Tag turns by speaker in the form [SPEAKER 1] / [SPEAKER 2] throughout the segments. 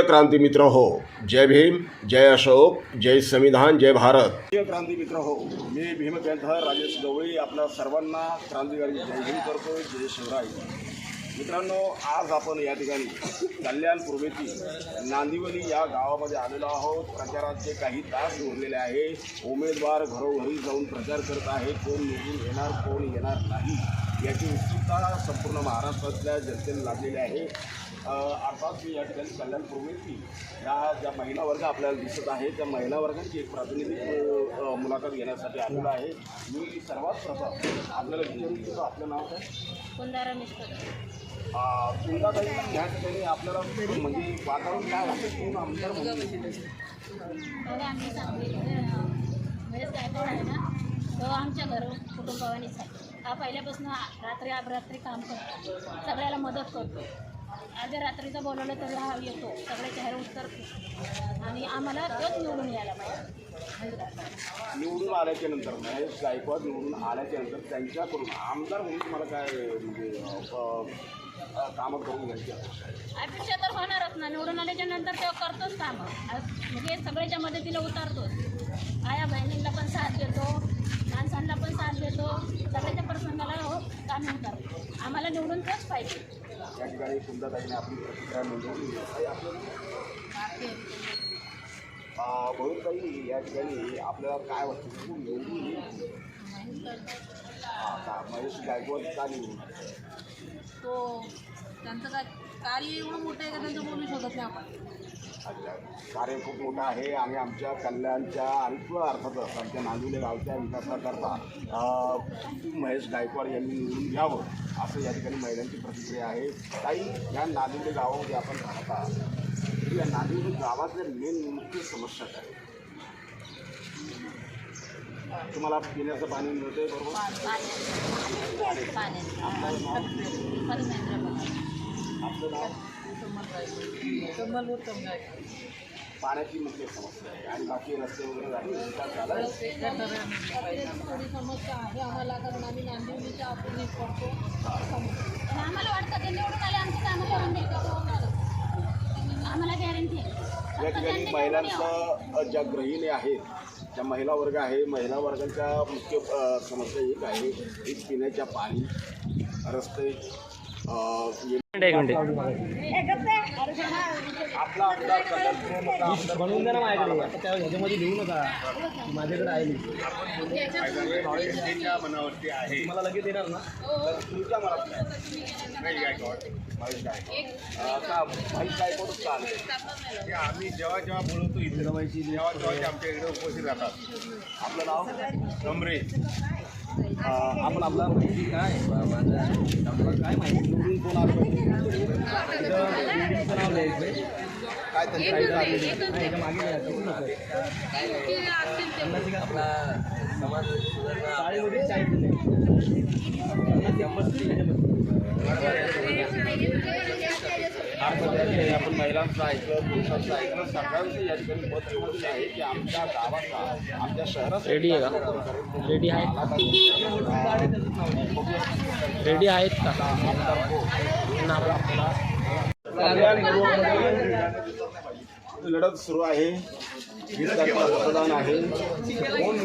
[SPEAKER 1] प्रिय क्रांती मित्र हो जय भीम जय अशोक जय संविधान जय भारत. प्रिय क्रांती मित्र हो मी भीमकंठर राजेश गवळी आपल्या सर्वांना क्रांतिकारी जय भीम करतो जय शिवराय. मित्रांनो आज आपण या ठिकाणी कल्याण पूर्वेतील नांदिवली या गावामध्ये आलेलो आहोत. प्रचाराचे काही तास उरलेले आहे. उमेदवार घरोघरी जाऊन प्रचार करत आहे. कोण निवडून येणार कोण येणार नाही याची उत्सुकता संपूर्ण महाराष्ट्रातल्या जनतेने लागलेली आहे. अर्थात मी या ठिकाणी कल्याण पूर्वेतील या ज्या महिला वर्ग आपल्याला दिसत आहे त्या महिला वर्गाची एक प्रातिनिधिक मुलाखत घेण्यासाठी आलेलो आहे. मी सर्वात प्रथम आपल्याला विचारू इच्छितो आपलं नाव काय?
[SPEAKER 2] कुंदारा मिस्टर.
[SPEAKER 1] तुमचा या ठिकाणी आपल्याला म्हणजे वातावरण काय वाटतं कोण आमदार म्हणून?
[SPEAKER 2] तो आमच्या घर कुटुंबावानीच आहे. हा पहिल्यापासून रात्री अपरात्री काम करतो. सगळ्याला मदत करतो. अर्ध्या रात्रीचं बोलवलं तरी हा येतो. सगळे चेहरे उतरतो आणि आम्हाला तोच निवडून यायला पाहिजे.
[SPEAKER 1] निवडून आल्याच्यानंतर महेश गायकवाड निवडून आल्याच्यानंतर त्यांच्याकडून आमदार म्हणून तुम्हाला काय म्हणजे कामं करून घ्यायची अपेक्षा
[SPEAKER 2] तर होणारच ना. निवडून आल्याच्यानंतर तो करतोच कामं. म्हणजे सगळ्याच्या मदतीला उतारतोच. आया बहिणींना पण साथ देतो माणसांना पण साथ देतो. सगळ्याच्या प्रसंगाला हो कामी उतारतो? आम्हाला निवडून तोच पाहिजे.
[SPEAKER 1] या ठिकाणी सुंदरताईने आपली प्रतिक्रिया नोंदवली. आहे. या ठिकाणी आपल्याला काय वाटतं तू निवडून का महेश गायकवाड का निवडून
[SPEAKER 3] तो हो, त्यांचं काय कार्य एवढं मोठं आहे का त्यांचं बोलू शकत नाही आपण?
[SPEAKER 1] कार्य खूप मोठं आहे. आणि आमच्या कल्याणच्या आणि किंवा अर्थातच आमच्या नांदिवले गावच्या विकासाकरता महेश गायकवाड यांनी निवडून घ्यावं असं या ठिकाणी महिलांची प्रतिक्रिया आहे. काही या नांदिवले गावामध्ये आपण राहता या नांदिवले गावातल्या मेन मुख्य समस्या काय? तुम्हाला पिण्याचं पाणी मिळतंय बरोबर? आपलं नाव?
[SPEAKER 3] कमल उत्तम
[SPEAKER 1] पाण्याची मुख्य समस्या आहे आणि बाकी रस्ते वगैरे झाले विकास झाला. आहे.
[SPEAKER 3] थोडी समस्या आहे आम्हाला कारण आम्ही नांदिवलीच्या पडतो.
[SPEAKER 2] आणि आम्हाला वाटतं ते निवडून आले आमचं कामं करून आम्हाला गॅरंटी आहे.
[SPEAKER 1] या ठिकाणी. महिलांचं ज्या गृहिणी आहेत ज्या महिला वर्ग आहे महिला वर्गाच्या मुख्य समस्या एक आहे एक पिण्याच्या पाणी रस्ते
[SPEAKER 4] बनवून द्या ना माझ्याकडे. त्या ह्याच्यामध्ये लिहू नका. माझ्याकडे आहे मला लगेच ना?
[SPEAKER 1] तुमच्या मनात? की
[SPEAKER 5] आम्ही जेव्हा जेव्हा बोलवतो इथे तेव्हा ते आमच्या इकडे उपस्थित राहतात.
[SPEAKER 1] आपलं नाव?
[SPEAKER 5] कमरे
[SPEAKER 4] आपण आपला माहिती काय माझ्या काय माहिती निवडून कोण
[SPEAKER 1] काय
[SPEAKER 4] मागे आपला समाज चाळीमध्ये
[SPEAKER 1] आपण महिलांचं ऐकलं पुरुषांचं ऐकलं सगळ्यांचं या ठिकाणी मत एवढंच आहे की आमच्या गावाचा आमच्या शहरात
[SPEAKER 4] रेडी आहे का? रेडी आहेत? रेडी आहेत का?
[SPEAKER 1] लढत सुरू आहे. वीस तारखेला मतदान आहे. कोण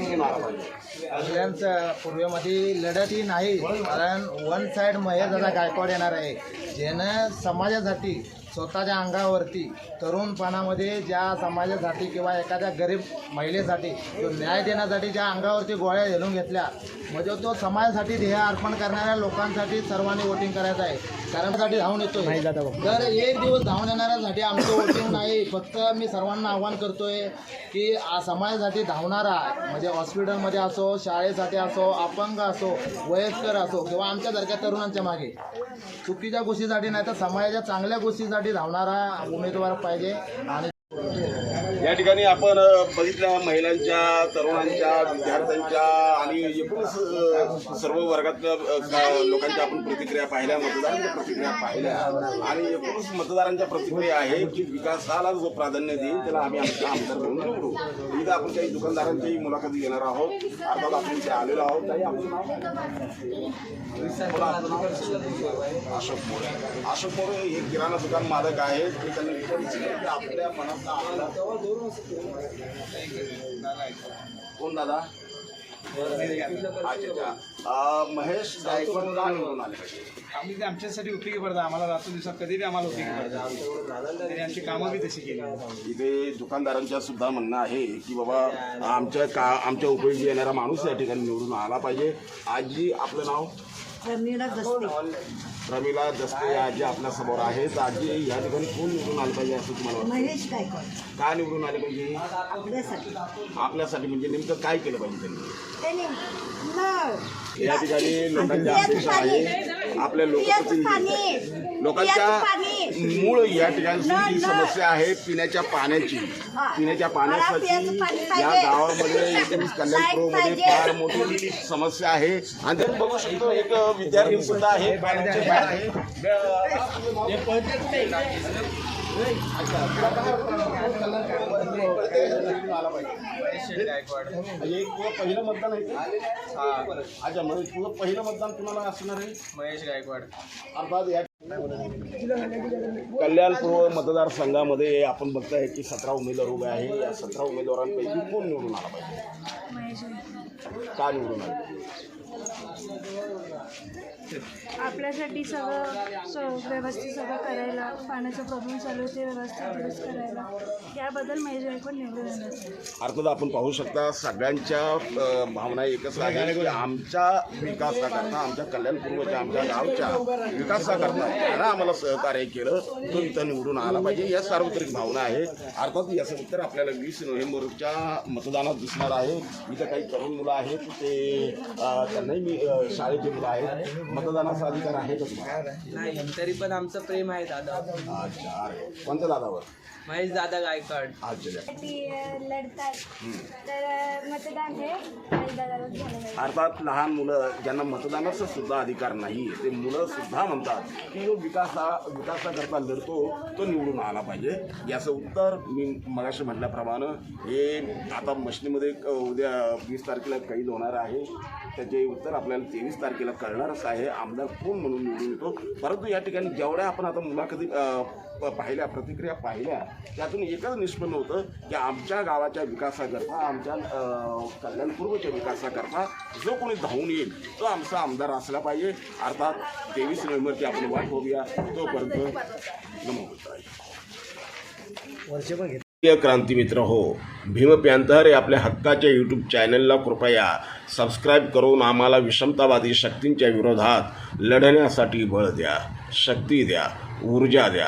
[SPEAKER 6] कल्याणचं पूर्वेमध्ये लढतही नाही कारण वन साईड महेशदादा गायकवाड येणार आहे. ज्यानं समाजासाठी स्वतःच्या अंगावरती तरुणपणामध्ये ज्या समाजासाठी किंवा एखाद्या गरीब महिलेसाठी तो न्याय देण्यासाठी ज्या अंगावरती गोळ्या झेलून घेतल्या म्हणजे तो समाजासाठी ध्येय अर्पण करणाऱ्या लोकांसाठी सर्वांनी वोटिंग करायचं आहे. कारण त्यासाठी धावून येतोय. तर एक दिवस धावून येणाऱ्यासाठी आमचं वोटिंग नाही फक्त मी सर्वांना आव्हान करतोय की समाजासाठी धावणारा म्हणजे हॉस्पिटलमध्ये असो शाळेसाठी असो अपंग असो वयस्कर असो किंवा आमच्यासारख्या तरुणांच्या मागे. चुकीच्या गोष्टीसाठी नाही तर समाजाच्या चांगल्या गोष्टीसाठी धावणारा उमेदवार पाहिजे. आणि
[SPEAKER 1] या ठिकाणी आपण बघितल्या महिलांच्या तरुणांच्या विद्यार्थ्यांच्या आणि एकूणच सर्व वर्गातल्या लोकांच्या आपण प्रतिक्रिया पाहिल्या मतदारांच्या प्रतिक्रिया पाहिल्या. आणि एकूणच मतदारांच्या प्रतिक्रिया आहे की विकासाला जो प्राधान्य देईल त्याला आम्ही आमच्या आमदार म्हणून निवडू. इथं आपण काही दुकानदारांच्याही मुलाखती घेणार आहोत. अर्थात आपण इथे आलेलो आहोत. काही अशोक मोरे. अशोक मोरे हे किराणा दुकान मालक आहेत. ते त्यांनी की आपल्या मनातला कोण दादा? अच्छा महेश गायकवाड का निवडून आले पाहिजे?
[SPEAKER 7] आम्ही ते आमच्यासाठी उपयोगी पडतात. आम्हाला रात्र दिवसात कधी बी आम्हाला उपयोगी पडतात. त्यांनी आमची कामं बी तशी केली.
[SPEAKER 1] इथे दुकानदारांच्या सुद्धा म्हणणं आहे की बाबा आमच्या का आमच्या उपयोगी येणारा माणूस या ठिकाणी निवडून आला पाहिजे. आजी आपलं नाव? रमीला दस्ते आजी आपल्यासमोर आहेत. आजी या ठिकाणी कोण निवडून आलं पाहिजे असं तुम्हाला वाटतं?
[SPEAKER 8] महेश गायकवाड.
[SPEAKER 1] का निवडून आले पाहिजे?
[SPEAKER 8] आपल्यासाठी.
[SPEAKER 1] आपल्यासाठी म्हणजे नेमकं काय केलं पाहिजे त्यांनी?
[SPEAKER 8] त्याने नळ.
[SPEAKER 1] या ठिकाणी लोकांच्या अपेक्षा आहे. आपल्या लोकप्रतिनिधी लोकांच्या मूळ या ठिकाणी जी समस्या आहे पिण्याच्या पाण्याची. पिण्याच्या पाण्यासाठी या गावामध्ये एकवीस कल्याणपूरमध्ये फार मोठी समस्या आहे. आणि बघू शकतो एक विद्यार्थी सुद्धा आहे. पाण्याचे म्हणजे पहिलं मतदान आहे अच्छा म्हणजे तुझं पहिलं मतदान कुणाला असणार आहे
[SPEAKER 7] महेश गायकवाड.
[SPEAKER 1] अर्थात या कल्याणपूर्व मतदारसंघामध्ये आपण बघताय की सतरा उमेदवार उभे आहे. या सतरा उमेदवारांपैकी कोण निवडून आला पाहिजे? का निवडून आले
[SPEAKER 9] आपल्यासाठी सगळं व्यवस्थित सगळं करायला पाण्याचा प्रॉब्लेम चालू ते व्यवस्थित यूज करायला. याबद्दल महेश गायकवाड निवडून येण्याचं
[SPEAKER 1] अर्थात आपण पाहू शकता सगळ्यांच्या भावना एकच आहे आमच्या विकासाकरता आमच्या कल्याणपूर्वच्या आमच्या गावच्या विकासाकरता त्यानं आम्हाला सहकार्य केलं तो इथं निवडून आला पाहिजे या सार्वत्रिक भावना आहे अर्थात याचं उत्तर आपल्याला वीस नोव्हेंबरच्या मतदानात दिसणार आहे. इथं काही तरुण मुलं आहेत ते त्यांनाही मी शाळेची मुलं आहेत मतदानाचा अधिकार आहे का तुम्हाला?
[SPEAKER 4] नाही तरी पण आमचं प्रेम आहे दादा.
[SPEAKER 1] अच्छा कोणत्या दादावर?
[SPEAKER 4] महेश दादा गायकवाड.
[SPEAKER 9] लढतात. तर मतदान हे
[SPEAKER 1] अर्थात लहान मुलं ज्यांना मतदानाचा सुद्धा अधिकार नाही ते मुलं सुद्धा म्हणतात की जो विकासा विकासाकरता लढतो तो निवडून आला पाहिजे. याचं उत्तर मी मगाशी म्हटल्याप्रमाणे हे आता मशनीमध्ये उद्या वीस तारखेला कैद होणार आहे. त्याचे उत्तर आपल्याला तेवीस तारखेला कळणारच आहे. आमदार कोण म्हणून निवडून येतो? परंतु या ठिकाणी जेवढ्या आपण आता मुलाखती पाहिल्या प्रतिक्रिया पाहिल्या त्यातून एकच निष्पन्न होतं की आमच्या गावाच्या विकासाकरता आमच्या कल्याणपूर्वच्या विकासाकरता जो कोणी धावून येईल तो आमचा आमदार असला पाहिजे. अर्थात तेवीस नोव्हेंबरची आपण वाट बघूया. तोपर्यंत नमो क्रांती मित्र हो भीम पॅन्थर या आपल्या हक्काच्या यूट्यूब चॅनलला कृपया सबस्क्राईब करून आम्हाला विषमतावादी शक्तींच्या विरोधात लढण्यासाठी बळ द्या शक्ती द्या ऊर्जा द्या.